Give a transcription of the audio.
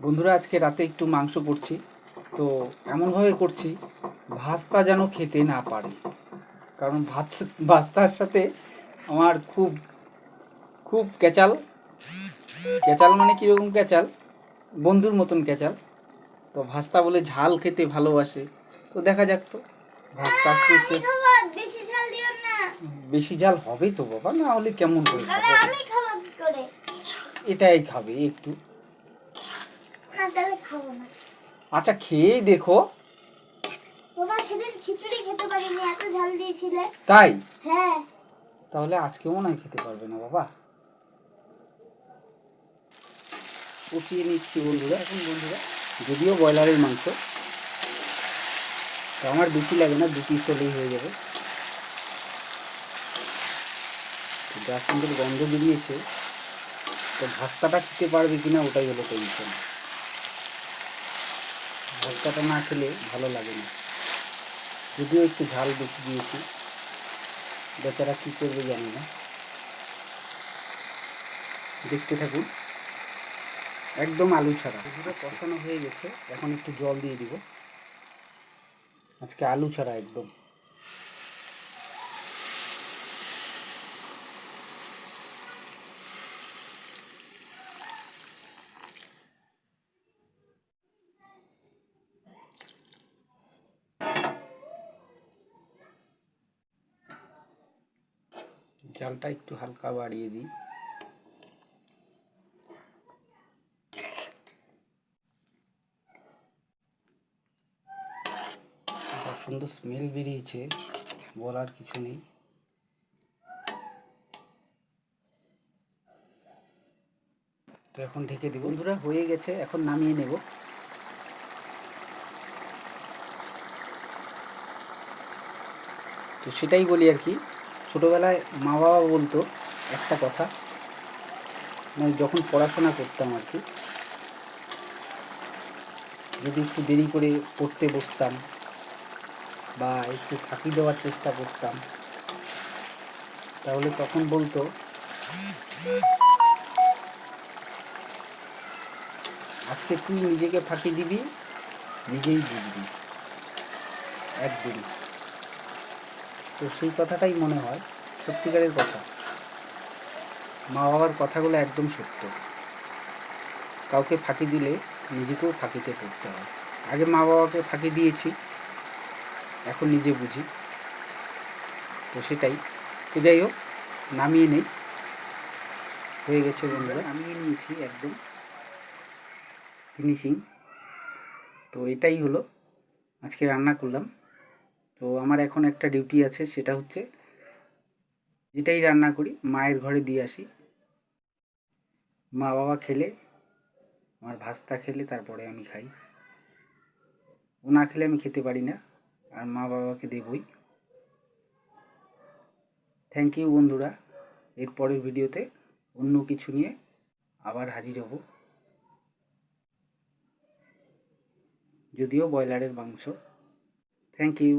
বন্ধুরা আজকে রাতে একটু মাংস করছি। তো এমনভাবে করছি ভাস্তা যেন খেতে না পারে। কারণ ভাত ভাস্তার সাথে আমার খুব খুব ক্যাচাল। ক্যাচাল মানে কীরকম ক্যাচাল? বন্ধুর মতন ক্যাচাল। তো ভাস্তা বলে ঝাল খেতে ভালোবাসে। তো দেখা যাক তো ভাস্তা বেশি ঝাল হবে তো বাবা না হলে কেমন করে? এটাই খাবে একটু না তাহলে খাব না আচ্ছা খেয়েই দেখো। তোমার সেদিন খিচুড়ি খেতে পারিনি এত ঝাল দিয়েছিলে। তাই? হ্যাঁ। তাহলে আজকেও মনে হয় খেতে পারবে না বাবা। কষিয়ে নিচ্ছি বন্ধুরা এখন বন্ধুরা যদিও ব্রয়লারের মাংস। তো আমার বেশি লাগে না দু পিস হলেই হয়ে যাবে। তো যা সুন্দর গন্ধ বেরিয়েছে তো ভাস্তাটা খেতে পারবে কিনা ওটাই হলো টেনশন ভাস্তাটা না খেলে ভালো লাগে না। যদিও একটু ঝাল বেশি দিয়েছি। বেচারা কী করবে জানি না। দেখতে থাকুন। একদম আলু ছাড়া। পুরো কষানো হয়ে গেছে। এখন একটু জল দিয়ে দিব। আজকে আলু ছাড়া একদম। জালটা একটু হালকা বাড়িয়ে দিই। সুন্দর স্মেল বেরিয়েছে, বলার কিছু নেই। তো এখন ঢেকে দিব। বন্ধুরা, হয়ে গেছে, এখন নামিয়ে নেব। তো সেটাই বলি আর কি। ছোটোবেলায় মা বাবা বলতো একটা কথা মানে যখন পড়াশোনা করতাম আর কি, যদি একটু দেরি করে পড়তে বসতাম বা একটু ফাঁকি দেওয়ার চেষ্টা করতাম, তাহলে তখন বলতো, আজকে তুই নিজেকে ফাঁকি দিবি, নিজেই বুঝবি একদিন তো সেই কথাটাই মনে হয় সত্যিকারের কথা। মা বাবার কথাগুলো একদম সত্য। কাউকে ফাঁকি দিলে নিজেকেও ফাঁকিতে পড়তে হয়। আগে মা বাবাকে ফাঁকি দিয়েছি এখন নিজে বুঝি। তো সেটাই। তো যাই হোক নামিয়ে নেই। হয়ে গেছে বন্ধুরা। নামিয়ে নিয়েছি একদম। ফিনিশিং। তো এটাই হলো। আজকে রান্না করলাম। তো আমার এখন একটা ডিউটি আছে, সেটা হচ্ছে যেটাই রান্না করি, মায়ের ঘরে দিয়ে আসি। মা বাবা খেলে, আমার ভাস্তা খেলে, তারপরে আমি খাই। ও না খেলে আমি খেতে পারি না, আর মা বাবাকে দেবই। থ্যাংক ইউ বন্ধুরা, এর পরের ভিডিওতে অন্য কিছু নিয়ে আবার হাজির হব। যদিও ব্রয়লারের মাংস। Thank you